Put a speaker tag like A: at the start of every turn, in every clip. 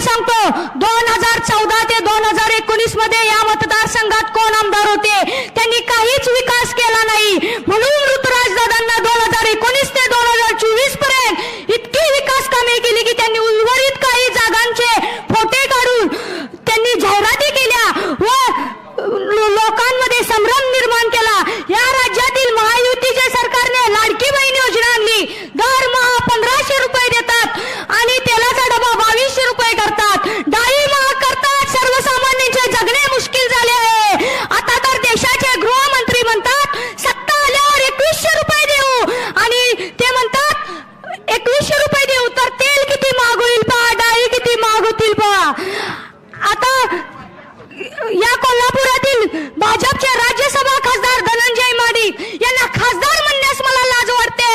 A: सांगतो दोन हजार चौदा ते दोन हजार एकोणीसमध्ये या मतदारसंघात कोण आमदार होते? त्यांनी काहीच विकास केला नाही. म्हणून ऋतुराज दादांना दोन हजार एकोणीस ते दोन हजार चोवीसपर्यंत इतकी विकास कामे केली की त्यांनी उर्वरित आता या कोल्हापुरातील भाजपचे राज्यसभा खासदार धनंजय माडी यांना खासदार म्हणण्यास मला लाज वाटते.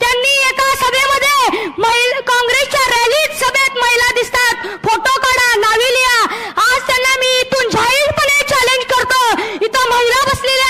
A: त्यांनी एका सभेमध्ये काँग्रेसच्या रॅलीत सभेत महिला दिसतात. फोटो काढा नावी लिहा. आज त्यांना मी इथून जाहीरपणे चॅलेंज करतो. इथं महिला बसलेल्या